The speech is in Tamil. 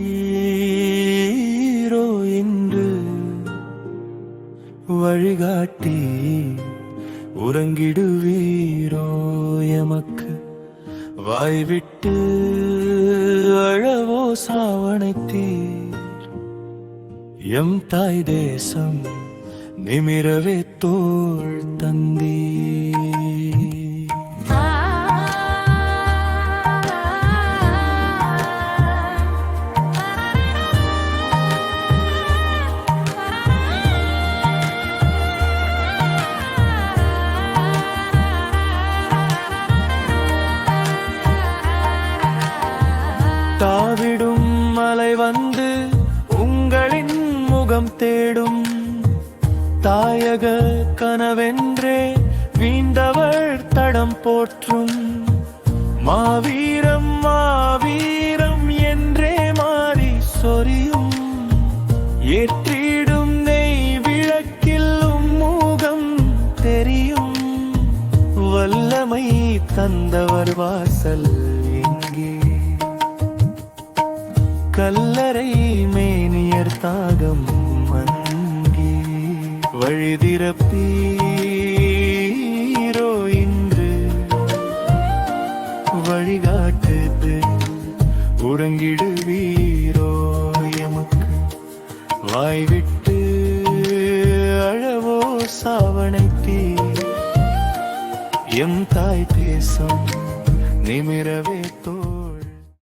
நீரோ என்று வழிகாட்டி உறங்கிடுவீரோ எமக்கு. வாய்விட்டு அழவோ சாவணைத்தீர். எம் தாய் தேசம் நிமிரவே தோள் தந்தீர். தாவிடும் மலை வந்து உங்களின் முகம் தேடும். தாயக கனவென்றே வீண்டவர் தடம் போற்றும். மாவீரம் மாவீரம் என்றே மாறி சொரியும். ஏற்றிடும் நெய் விளக்கில் மூகம் தெரியும். வல்லமை தந்தவர் வாசல். கல்லறை மேனியர் தாகம் மங்கி வழிதிறப்பீரோ இன்று. வழிகாட்டுது உறங்கிடுவீரோ எமக்கு. வாய்விட்டு அழவோ சாவணைத்தீர் எம் தாய் தேசம் நிமிரவே